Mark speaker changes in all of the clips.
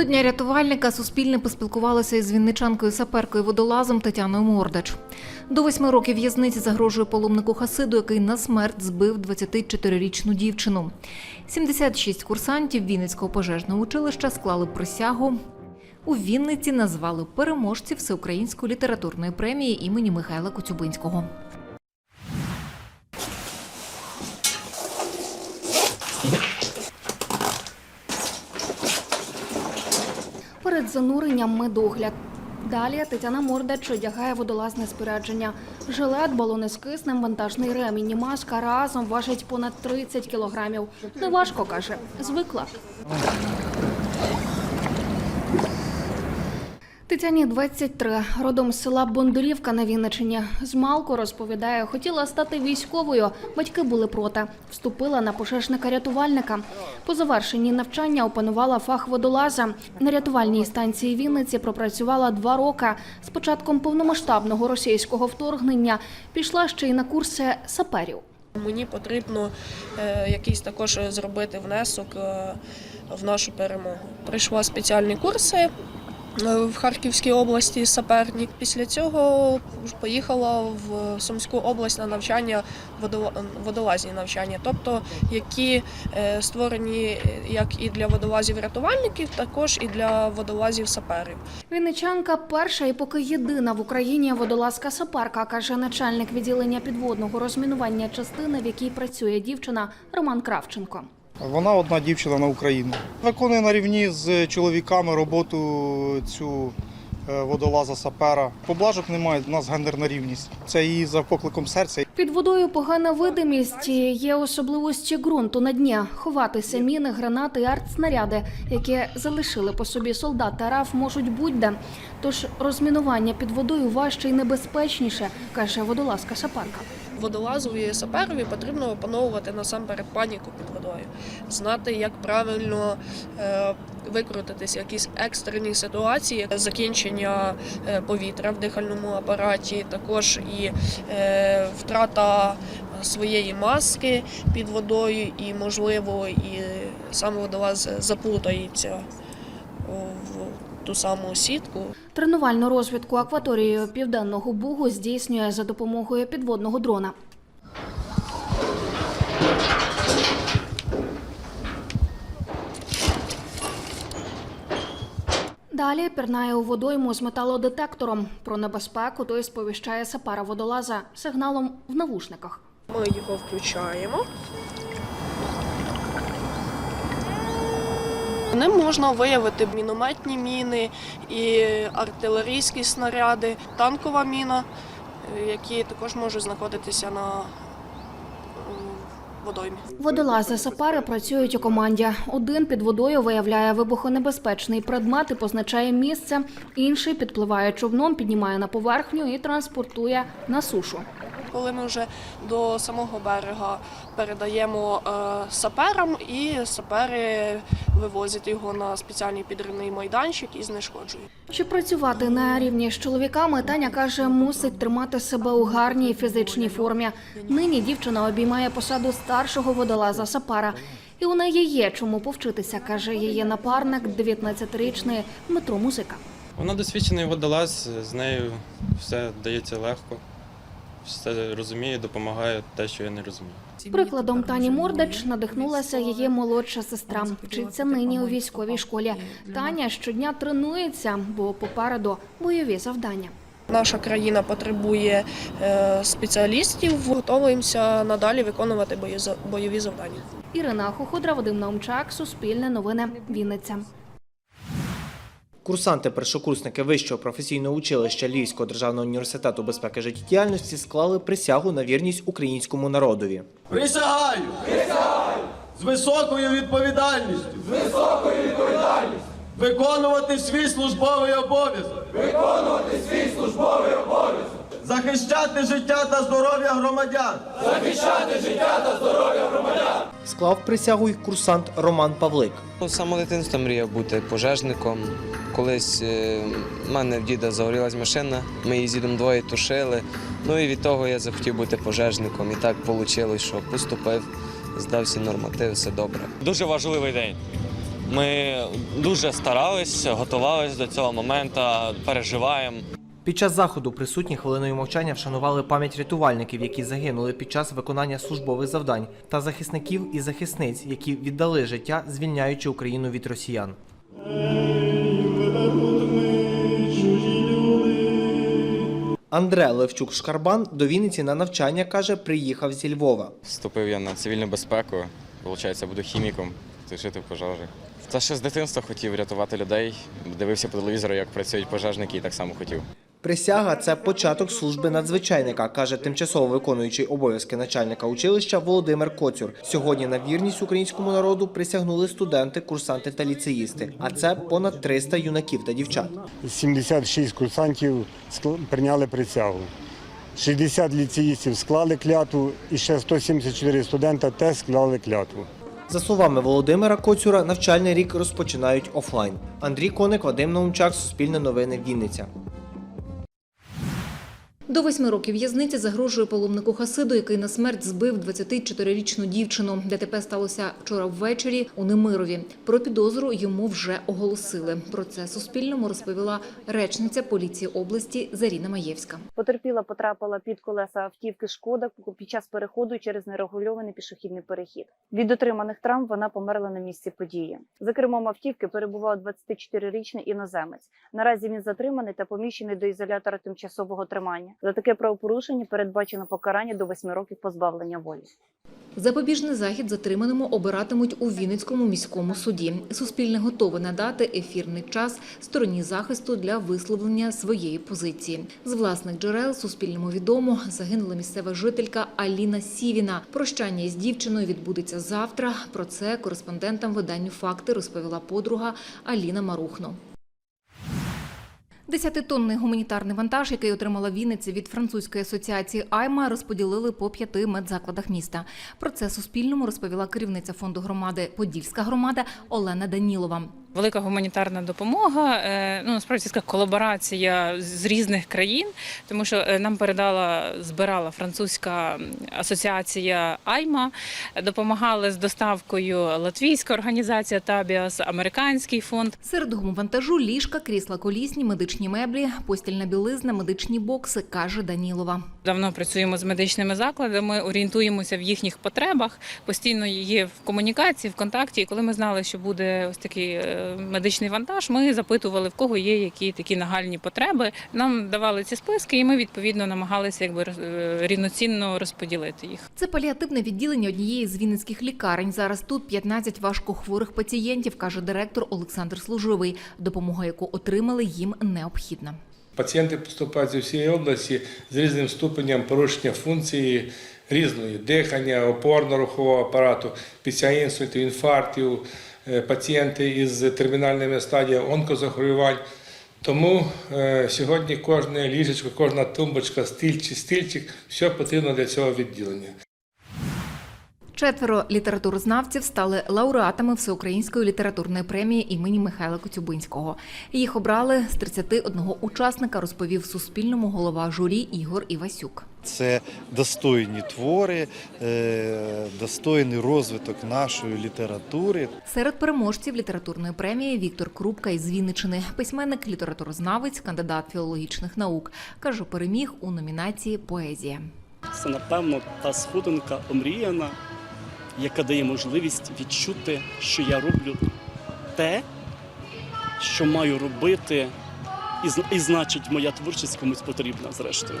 Speaker 1: До Дня рятувальника Суспільне поспілкувалося із вінничанкою саперкою водолазом Тетяною Мордач. До восьми років в'язниці загрожує паломнику Хасиду, який на смерть збив 24-річну дівчину. 76 курсантів Вінницького пожежного училища склали присягу. У Вінниці назвали переможців Всеукраїнської літературної премії імені Михайла Коцюбинського.
Speaker 2: Перед зануренням медогляд. Далі Тетяна Мордач одягає водолазне спорядження. Жилет, балони з киснем, вантажний ремінь і маска разом важить понад 30 кілограмів. Неважко, каже, звикла. Тетяні 23, родом з села Бондарівка на Вінничині. З малку розповідає, хотіла стати військовою. Батьки були проти. Вступила на пожежника-рятувальника. По завершенні навчання опанувала фах водолаза. На рятувальній станції Вінниці пропрацювала два роки. З початком повномасштабного російського вторгнення пішла ще й на курси саперів.
Speaker 3: Мені потрібно е, якийсь також зробити внесок е, в нашу перемогу. Прийшла спеціальні курси в Харківській області саперні. Після цього поїхала в Сумську область на навчання водола- водолазні навчання, тобто які е, створені як і для водолазів-рятувальників, також і для водолазів-саперів.
Speaker 2: Вінничанка перша і поки єдина в Україні водолазка сапарка, каже начальник відділення підводного розмінування частини, в якій працює дівчина Роман Кравченко.
Speaker 4: Вона одна дівчина на Україну. Виконує на рівні з чоловіками роботу цю е, водолаза сапера. Поблажок немає, у нас гендерна рівність. Це її за покликом серця.
Speaker 2: Під водою погана видимість. Є особливості ґрунту на дні. Ховатися міни, гранати артснаряди, які залишили по собі солдати РАФ, можуть будь-де. Тож розмінування під водою важче і небезпечніше, каже водолазка сапарка.
Speaker 3: Водолазові саперові потрібно опановувати насамперед паніку під водою, знати, як правильно е, викрутитись якісь екстрені ситуації, закінчення е, повітря в дихальному апараті, також і е, втрата своєї маски під водою, і можливо, і сам водолаз заплутається в ту саму сітку.
Speaker 2: Тренувальну розвідку акваторією Південного Бугу здійснює за допомогою підводного дрона. Далі пірнає у водойму з металодетектором. Про небезпеку той сповіщає сапара водолаза сигналом в навушниках.
Speaker 3: Ми його включаємо. Ним можна виявити мінометні міни і артилерійські снаряди, танкова міна, е, які також можуть знаходитися на водоймі.
Speaker 2: Водолази сапари працюють у команді. Один під водою виявляє вибухонебезпечний предмет і позначає місце. Інший підпливає човном, піднімає на поверхню і транспортує на сушу.
Speaker 3: Коли ми вже до самого берега передаємо е, саперам, і сапери вивозять його на спеціальний підривний майданчик і знешкоджують.
Speaker 2: Щоб працювати на рівні з чоловіками, Таня каже, мусить тримати себе у гарній фізичній формі. Нині дівчина обіймає посаду старшого водолаза сапара. І у неї є чому повчитися, каже її напарник, 19-річний Дмитро Музика.
Speaker 5: Вона досвідчений водолаз, з нею все дається легко, все розуміє, допомагає те, що я не розумію.
Speaker 2: Прикладом Тані Мордач надихнулася її молодша сестра. Вчиться нині у військовій школі. Таня щодня тренується, бо попереду бойові завдання.
Speaker 3: Наша країна потребує е, спеціалістів, готуємося надалі виконувати бойові завдання.
Speaker 2: Ірина Хуходра, Вадим Наумчак, Суспільне новини, Вінниця.
Speaker 6: Курсанти першокурсники Вищого професійного училища Львівського державного університету безпеки життєдіяльності склали присягу на вірність українському народові.
Speaker 7: Присягаю! Присягаю! З високою відповідальністю! З високою відповідальністю! Виконувати свій службовий обов'язок! Виконувати свій службовий обов'язок! Захищати життя та здоров'я громадян. Захищати життя та здоров'я громадян.
Speaker 6: Склав присягу й курсант Роман Павлик.
Speaker 8: Ну, З самого дитинства мріяв бути пожежником. Колись е, в мене в діда загорілась машина, ми її з дідом двоє тушили. Ну і від того я захотів бути пожежником. І так вийшло, що поступив, здав всі нормативи, все добре.
Speaker 9: Дуже важливий день. Ми дуже старались, готувалися до цього моменту, переживаємо.
Speaker 6: Під час заходу присутні хвилиною мовчання вшанували пам'ять рятувальників, які загинули під час виконання службових завдань, та захисників і захисниць, які віддали життя, звільняючи Україну від росіян. Андре Левчук Шкарбан до Вінниці на навчання каже, приїхав зі Львова.
Speaker 10: Вступив я на цивільну безпеку. Получається, буду хіміком, тушити пожежі. Та ще з дитинства хотів рятувати людей. Дивився по телевізору, як працюють пожежники, і так само хотів.
Speaker 6: Присяга це початок служби надзвичайника, каже тимчасово виконуючий обов'язки начальника училища Володимир Коцюр. Сьогодні на вірність українському народу присягнули студенти, курсанти та ліцеїсти. А це понад 300 юнаків та дівчат.
Speaker 11: 76 курсантів прийняли присягу. 60 ліцеїстів склали клятву і ще 174 студента теж склали клятву.
Speaker 6: За словами Володимира Коцюра, навчальний рік розпочинають офлайн. Андрій Коник, Вадим Наумчак, Суспільне новини, Вінниця.
Speaker 1: До восьми років в'язниці загрожує паломнику Хасиду, який на смерть збив 24-річну дівчину. ДТП сталося вчора ввечері у Немирові. Про підозру йому вже оголосили. Про це Суспільному розповіла речниця поліції області Заріна Маєвська.
Speaker 12: Потерпіла потрапила під колеса автівки Шкода під час переходу через нерегульований пішохідний перехід. Від отриманих травм вона померла на місці події. За кермом автівки перебував 24-річний іноземець. Наразі він затриманий та поміщений до ізолятора тимчасового тримання. За таке правопорушення передбачено покарання до 8 років позбавлення волі.
Speaker 1: Запобіжний захід затриманому обиратимуть у Вінницькому міському суді. Суспільне готове надати ефірний час стороні захисту для висловлення своєї позиції. З власних джерел Суспільному відомо загинула місцева жителька Аліна Сівіна. Прощання із дівчиною відбудеться завтра. Про це кореспондентам виданню факти розповіла подруга Аліна Марухно. Десятитонний гуманітарний вантаж, який отримала Вінниця від французької асоціації Айма, розподілили по п'яти медзакладах міста. Про це Суспільному розповіла керівниця фонду громади Подільська громада Олена Данілова.
Speaker 13: Велика гуманітарна допомога, е, ну насправді така колаборація з різних країн, тому що е, нам передала, збирала французька асоціація Айма, допомагали з доставкою латвійська організація Табіас, американський фонд.
Speaker 1: Серед гумвантажу ліжка, крісла колісні, медичні меблі, постільна білизна, медичні бокси, каже Данілова.
Speaker 13: Давно працюємо з медичними закладами, орієнтуємося в їхніх потребах, постійно є в комунікації, в контакті. І коли ми знали, що буде ось такий е, медичний вантаж, ми запитували, в кого є які такі нагальні потреби. Нам давали ці списки, і ми відповідно намагалися якби е, рівноцінно розподілити їх.
Speaker 1: Це паліативне відділення однієї з вінницьких лікарень. Зараз тут 15 важкохворих пацієнтів, каже директор Олександр Служивий. Допомога, яку отримали, їм необхідна.
Speaker 14: Пацієнти поступають зі всієї області з різним ступенем порушення функції різної дихання, опорно-рухового апарату, після інсультів, інфарктів, пацієнти із термінальними стадіями онкозахворювань. Тому е, сьогодні кожне ліжечко, кожна тумбочка, стільчик, стільчик, все потрібно для цього відділення.
Speaker 1: Четверо літературознавців стали лауреатами Всеукраїнської літературної премії імені Михайла Коцюбинського. Їх обрали з 31 учасника, розповів Суспільному голова журі Ігор Івасюк.
Speaker 15: Це достойні твори, е, достойний розвиток нашої літератури.
Speaker 1: Серед переможців літературної премії Віктор Крупка із Вінничини, письменник, літературознавець, кандидат філологічних наук. Каже, переміг у номінації Поезія.
Speaker 16: Це, напевно, та сходинка омріяна, яка дає можливість відчути, що я роблю те, що маю робити, і, і значить, моя творчість комусь потрібна, зрештою.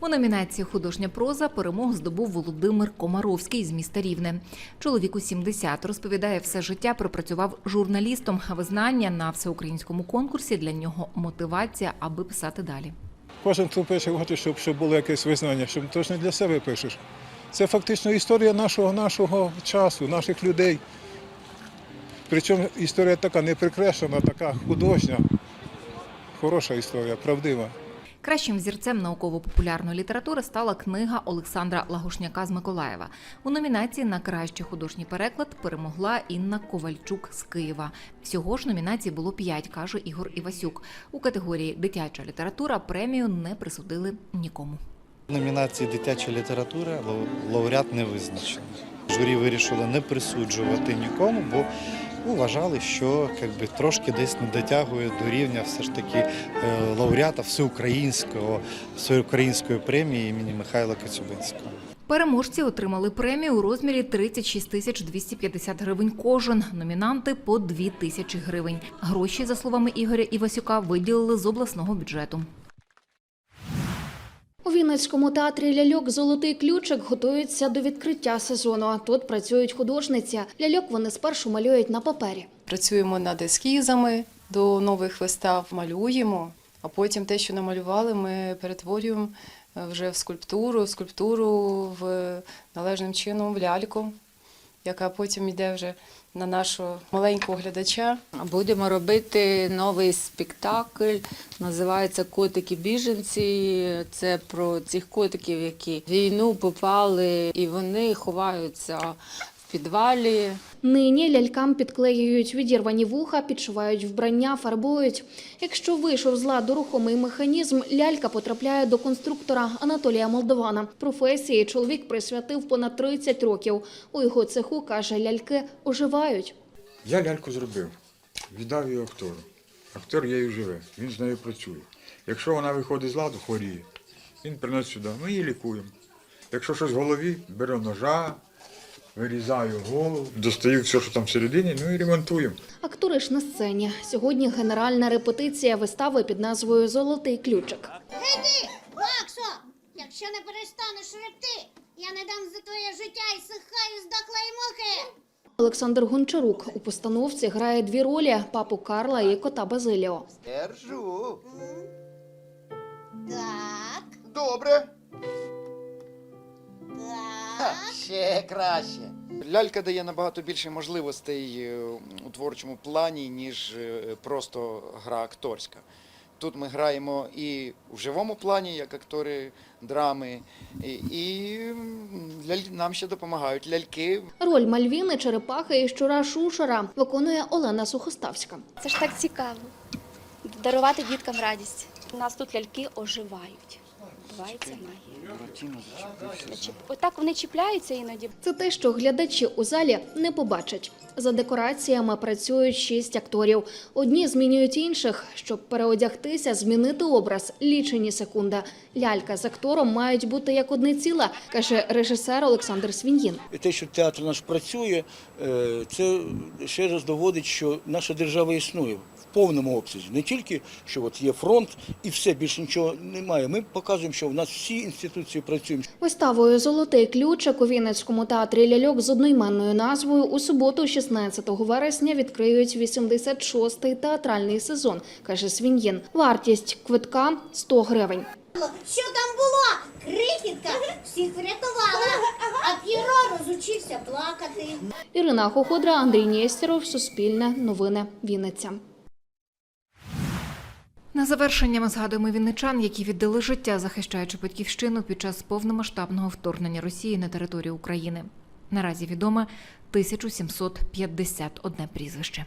Speaker 1: У номінації Художня проза перемог здобув Володимир Комаровський з міста Рівне. Чоловіку 70, розповідає, все життя пропрацював журналістом. А Визнання на всеукраїнському конкурсі для нього мотивація, аби писати далі.
Speaker 17: Кожен, хто пише, хоче, щоб, щоб було якесь визнання, щоб ти ж не для себе пишеш. Це фактично історія нашого, нашого часу, наших людей. Причому історія така не прикрашена, така художня, хороша історія, правдива.
Speaker 1: Кращим взірцем науково-популярної літератури стала книга Олександра Лагушняка з Миколаєва. У номінації на кращий художній переклад перемогла Інна Ковальчук з Києва. Всього ж номінацій було п'ять, каже Ігор Івасюк. У категорії дитяча література премію не присудили нікому.
Speaker 15: Номінації дитяча література лауреат не визначений. Журі вирішило не присуджувати нікому, бо вважали, що трошки десь не дотягує до рівня все ж таки е, лауреата всеукраїнського, всеукраїнської премії імені Михайла Коцюбинського.
Speaker 1: Переможці отримали премію у розмірі 36 тисяч 250 гривень кожен. Номінанти по 2 тисячі гривень. Гроші, за словами Ігоря Івасюка, виділили з обласного бюджету.
Speaker 2: Вінницькому театрі ляльок Золотий ключик готуються до відкриття сезону. Тут працюють художниці. Ляльок вони спершу малюють на папері.
Speaker 18: Працюємо над ескізами до нових вистав, малюємо, а потім те, що намалювали, ми перетворюємо е, вже в скульптуру, скульптуру в належним чином в ляльку, яка потім йде вже на нашого маленького глядача.
Speaker 19: Будемо робити новий спектакль. Називається Котики біженці. Це про цих котиків, які в війну попали, і вони ховаються підвалі.
Speaker 2: Нині лялькам підклеюють відірвані вуха, підшивають вбрання, фарбують. Якщо вийшов з ладу рухомий механізм, лялька потрапляє до конструктора Анатолія Молдована. Професії чоловік присвятив понад 30 років. У його цеху каже, ляльки оживають.
Speaker 20: Я ляльку зробив, віддав її актору. Актор її живе, він з нею працює. Якщо вона виходить з ладу, хворіє, він приносить сюди, ми її лікуємо. Якщо щось в голові, беру ножа, вирізаю голову, достаю все, що там всередині, ну і ремонтуємо.
Speaker 2: Актори ж на сцені. Сьогодні генеральна репетиція вистави під назвою Золотий ключик.
Speaker 21: Гей, Максо, якщо не перестанеш ректи, я не дам за твоє життя і сихаю здохлої мухи.
Speaker 2: Олександр Гончарук у постановці грає дві ролі папу Карла і кота Базиліо.
Speaker 22: Держу.
Speaker 21: Так,
Speaker 22: Добре. Ще краще. Лялька дає набагато більше можливостей е, у творчому плані, ніж е, просто гра акторська. Тут ми граємо і в живому плані, як актори драми, і, і ляль- нам ще допомагають ляльки.
Speaker 2: Роль Мальвіни, Черепахи і щура Шушера виконує Олена Сухоставська.
Speaker 23: Це ж так цікаво. Дарувати діткам радість. У нас тут ляльки оживають. Відбувається магія. Отак вони чіпляються іноді.
Speaker 2: Це те, що глядачі у залі не побачать. За декораціями працюють шість акторів. Одні змінюють інших, щоб переодягтися, змінити образ лічені секунди. Лялька з актором мають бути як одне ціле, каже режисер Олександр Свін'їн.
Speaker 24: Те, що театр наш працює, е, це ще раз доводить, що наша держава існує повному обсязі. Не тільки що от є фронт і все більше нічого немає. Ми показуємо, що в нас всі інституції працюють.
Speaker 2: Виставою Золотий ключик у Вінницькому театрі ляльок з одноіменною назвою у суботу, 16 вересня, відкриють 86-й театральний сезон, каже Свін'їн. Вартість квитка 100 гривень.
Speaker 21: Що там було? Крихітка всіх врятувала, а П'єро розучився плакати.
Speaker 2: Ірина Хоходра, Андрій Нєстєров, Суспільне, Новини, Вінниця.
Speaker 1: На завершення ми згадуємо вінничан, які віддали життя, захищаючи батьківщину під час повномасштабного вторгнення Росії на територію України. Наразі відоме 1751 прізвище.